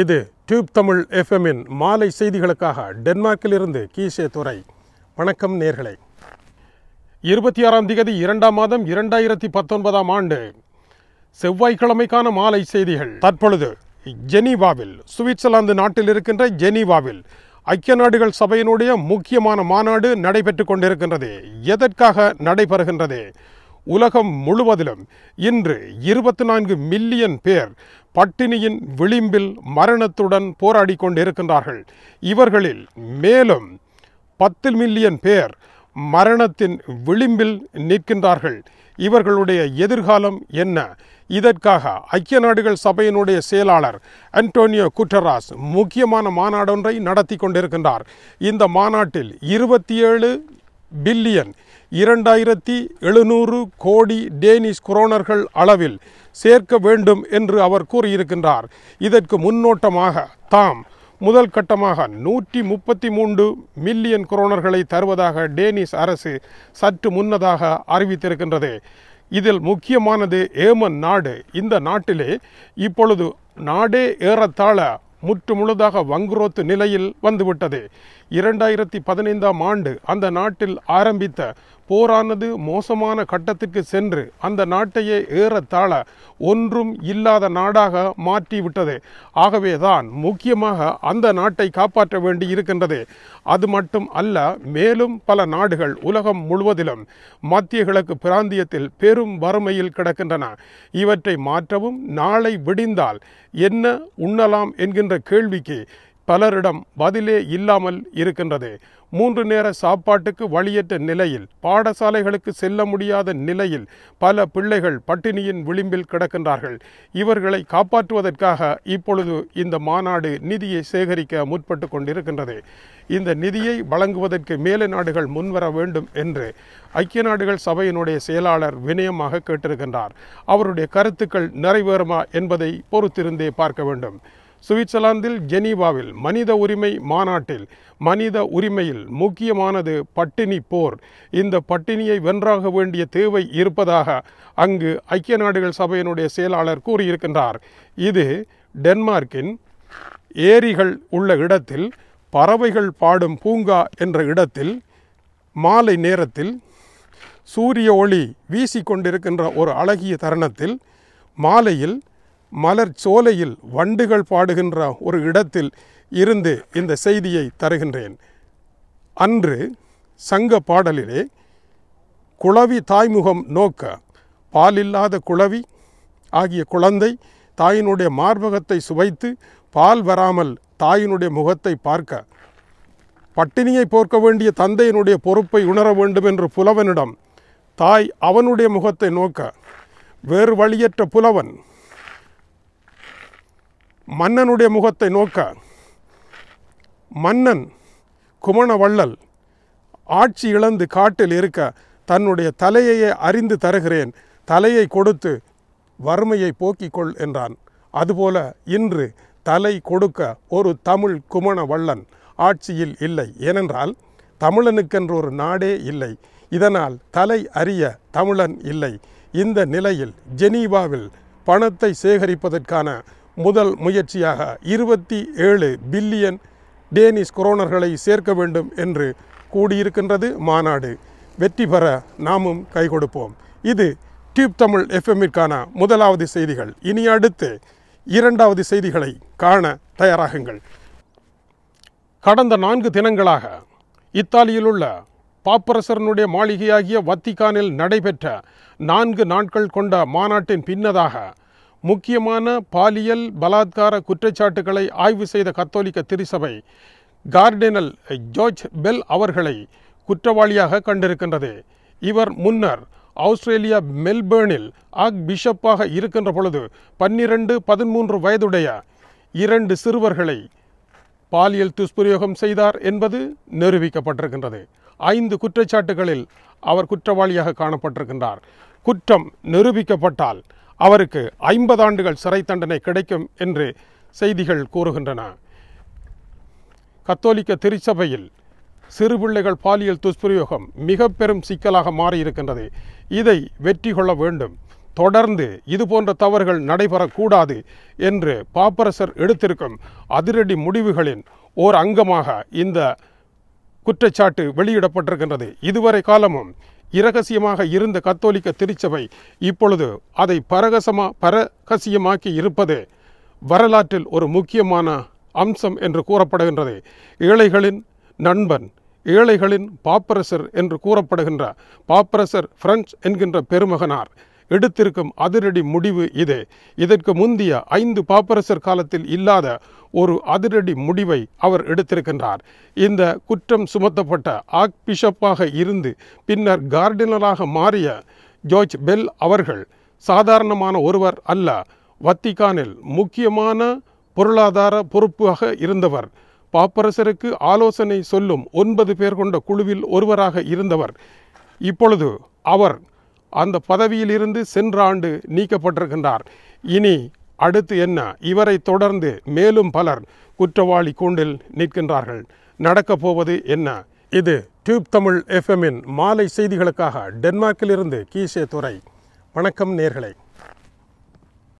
இது டியூப் தமிழ் எஃப்எம்மின் மாலை செய்திகளுக்காக டென்மார்க்கிலிருந்து கீசே துறை வணக்கம் நேர்களை. இருபத்தி ஆறாம் திகதி இரண்டாம் மாதம் இரண்டாயிரத்தி பத்தொன்பதாம் ஆண்டு செவ்வாய்க்கிழமைக்கான மாலை செய்திகள். தற்பொழுது ஜெனீவாவில் சுவிட்சர்லாந்து நாட்டில் இருக்கின்ற ஜெனீவாவில் ஐக்கிய நாடுகள் சபையினுடைய முக்கியமான மாநாடு நடைபெற்றுக் கொண்டிருக்கின்றது. எதற்காக நடைபெறுகின்றது? உலகம் முழுவதிலும் இன்று இருபத்தி நான்கு மில்லியன் பேர் பட்டினியின் விளிம்பில் மரணத்துடன் போராடி கொண்டிருக்கின்றார்கள். இவர்களில் மேலும் பத்து மில்லியன் பேர் மரணத்தின் விளிம்பில் நிற்கின்றார்கள். இவர்களுடைய எதிர்காலம் என்ன? இதற்காக ஐக்கிய நாடுகள் சபையினுடைய செயலாளர் அன்டோனியோ குட்டராஸ் முக்கியமான மாநாடொன்றை நடத்தி கொண்டிருக்கின்றார். இந்த மாநாட்டில் இருபத்தி ஏழு பில்லியன் இரண்டாயிரத்தி எழுநூறு கோடி டேனிஷ் குரோனர்கள் அளவில் சேர்க்க வேண்டும் என்று அவர் கூறியிருக்கின்றார். இதற்கு முன்னோட்டமாக தாம் முதல் கட்டமாக நூற்றி முப்பத்தி மூன்று மில்லியன் குரோனர்களை தருவதாக டேனிஷ் அரசு சற்று முன்னதாக அறிவித்திருக்கின்றது. இதில் முக்கியமானது ஏமன் நாடு. இந்த நாட்டிலே இப்பொழுது நாடே ஏறத்தாழ முற்று முழுதாக வங்குரோத்து நிலையில் வந்துவிட்டது. இரண்டாயிரத்தி பதினைந்தாம் ஆண்டு அந்த நாட்டில் ஆரம்பித்த போரானது மோசமான கட்டத்திற்கு சென்று அந்த நாட்டையே ஏறத்தாழ ஒன்றும் இல்லாத நாடாக மாற்றிவிட்டது. ஆகவேதான் முக்கியமாக அந்த நாட்டை காப்பாற்ற வேண்டி இருக்கின்றது அது மட்டும் அல்ல மேலும் பல நாடுகள் உலகம் முழுவதிலும் மத்திய கிழக்கு பிராந்தியத்தில் பெரும் வறுமையில் கிடக்கின்றன. இவற்றை மாற்றவும் நாளை விடிந்தால் என்ன உண்ணலாம் என்கின்ற கேள்விக்கு பலரிடம் பதிலே இல்லாமல் இருக்கின்றது. மூன்று நேர சாப்பாட்டுக்கு வழியற்ற நிலையில் பாடசாலைகளுக்கு செல்ல முடியாத நிலையில் பல பிள்ளைகள் பட்டினியின் விளிம்பில் கிடக்கின்றார்கள். இவர்களை காப்பாற்றுவதற்காக இப்பொழுது இந்த மாநாடு நிதியை சேகரிக்க முற்பட்டு கொண்டிருக்கின்றது. இந்த நிதியை வழங்குவதற்கு மேலை நாடுகள் முன்வர வேண்டும் என்று ஐக்கிய நாடுகள் சபையினுடைய செயலாளர் வினயமாக கேட்டிருக்கின்றார். அவருடைய கருத்துக்கள் நிறைவேறுமா என்பதை பொறுத்திருந்தே பார்க்க வேண்டும். சுவிட்சர்லாந்தில் ஜெனீவாவில் மனித உரிமை மாநாட்டில் மனித உரிமையில் முக்கியமானது பட்டினி போர். இந்த பட்டினியை வென்றாக வேண்டிய தேவை இருப்பதாக அங்கு ஐக்கிய நாடுகள் சபையினுடைய செயலாளர் கூறியிருக்கின்றார். இது டென்மார்க்கின் ஏரிகள் உள்ள இடத்தில் பறவைகள் பாடும் பூங்கா என்ற இடத்தில் மாலை நேரத்தில் சூரிய ஒளி வீசிக்கொண்டிருக்கின்ற ஒரு அழகிய தருணத்தில் மாலையில் மலர் சோலையில் வண்டுகள் பாடுகின்ற ஒரு இடத்தில் இருந்து இந்த செய்தியை தருகின்றேன். அன்று சங்க பாடலிலே குளவி தாய்முகம் நோக்க பாலில்லாத குளவி ஆகிய குழந்தை தாயினுடைய மார்பகத்தை சுவைத்து பால் வராமல் தாயினுடைய முகத்தை பார்க்க பட்டினியை போர்க்க வேண்டிய தந்தையினுடைய பொறுப்பை உணர வேண்டும் என்று புலவனிடம் தாய் அவனுடைய முகத்தை நோக்க வேறு வழியற்ற புலவன் மன்னனுடைய முகத்தை நோக்க மன்னன் குமணவள்ளல் ஆட்சி இழந்து காட்டில் இருக்க தன்னுடைய தலையையே அறிந்து தருகிறேன். தலையை கொடுத்து வறுமையை போக்கிக்கொள் என்றான். அதுபோல இன்று தலை கொடுக்க ஒரு தமிழ் குமண வள்ளன் ஆட்சியில் இல்லை. ஏனென்றால் தமிழனுக்கென்று ஒரு நாடே இல்லை. இதனால் தலை அறிய தமிழன் இல்லை. இந்த நிலையில் ஜெனீவாவில் பணத்தை சேகரிப்பதற்கான முதல் முயற்சியாக இருபத்தி ஏழு பில்லியன் டேனிஷ் குரோனர்களை சேர்க்க வேண்டும் என்று கூடியிருக்கின்றது மாநாடு. வெற்றி பெற நாமும் கை கொடுப்போம். இது டியூப் தமிழ் எஃப்எம்மிற்கான முதலாவது செய்திகள். இனி அடுத்து இரண்டாவது செய்திகளை காண தயாராகுங்கள். கடந்த நான்கு தினங்களாக இத்தாலியில் உள்ள பாப்பரசரனுடைய மாளிகையாகிய வத்திக்கானில் நடைபெற்ற நான்கு நாட்கள் கொண்ட மாநாட்டின் பின்னதாக முக்கியமான பாலியல் பலாத்கார குற்றச்சாட்டுகளை ஆய்வு செய்த கத்தோலிக்க திருசபை கார்டினல் ஜோர்ஜ் பெல் அவர்களை குற்றவாளியாக கண்டிருக்கின்றது. இவர் முன்னர் ஆஸ்திரேலியா மெல்பேர்னில் ஆக் பிஷப்பாக இருக்கின்ற பொழுது பன்னிரண்டு பதிமூன்று வயதுடைய இரண்டு சிறுவர்களை பாலியல் துஷ்பிரயோகம் செய்தார் என்பது நிரூபிக்கப்பட்டிருக்கின்றது. ஐந்து குற்றச்சாட்டுகளில் அவர் குற்றவாளியாக காணப்பட்டிருக்கின்றார். குற்றம் நிரூபிக்கப்பட்டால் அவருக்கு ஐம்பது ஆண்டுகள் சிறை தண்டனை கிடைக்கும் என்று செய்திகள் கூறுகின்றன. கத்தோலிக்க திருச்சபையில் சிறுபிள்ளைகள் பாலியல் துஷ்பிரயோகம் மிக பெரும் சிக்கலாக மாறியிருக்கின்றது. இதை வெற்றி கொள்ள வேண்டும். தொடர்ந்து இது போன்ற தவறுகள் நடைபெறக்கூடாது என்று பாப்பரசர் எடுத்திருக்கும் அதிரடி முடிவுகளின் ஓர் அங்கமாக இந்த குற்றச்சாட்டு வெளியிடப்பட்டிருக்கின்றது. இதுவரை காலமும் இரகசியமாக இருந்த கத்தோலிக்க திருச்சபை இப்பொழுது அதை பரகசமா பரகசியமாக்கி இருப்பது வரலாற்றில் ஒரு முக்கியமான அம்சம் என்று கூறப்படுகின்றது. ஏழைகளின் நண்பன் ஏழைகளின் பாப்பரசர் என்று கூறப்படுகின்ற பாப்பரசர் பிரெஞ்ச் என்கின்ற பெருமகனார். எடுத்திருக்கும் அதிரடி முடிவு இது. இதற்கு முந்திய ஐந்து பாப்பரசர் காலத்தில் இல்லாத ஒரு அதிரடி முடிவை அவர் எடுத்திருக்கின்றார். இந்த குற்றம் சுமத்தப்பட்ட ஆக் பிஷப்பாக இருந்து பின்னர் கார்டினலாக மாறிய ஜோர்ஜ் பெல் அவர்கள் சாதாரணமான ஒருவர் அல்ல வத்திக்கானில் முக்கியமான பொருளாதார பொறுப்பாக இருந்தவர். பாப்பரசருக்கு ஆலோசனை சொல்லும் ஒன்பது பேர் கொண்ட குழுவில் ஒருவராக இருந்தவர். இப்பொழுது அவர் அந்த பதவியிலிருந்து சென்ற ஆண்டு நீக்கப்பட்டிருக்கின்றார். இனி அடுத்து என்ன? இவரை தொடர்ந்து மேலும் பலர் குற்றவாளி கூண்டில் நிற்கின்றார்கள். நடக்கப் போவது என்ன? இது டியூப் தமிழ் எஃப்எம்மின் மாலை செய்திகளுக்காக டென்மார்க்கிலிருந்து கீசே துறை வணக்கம் நேர்களை.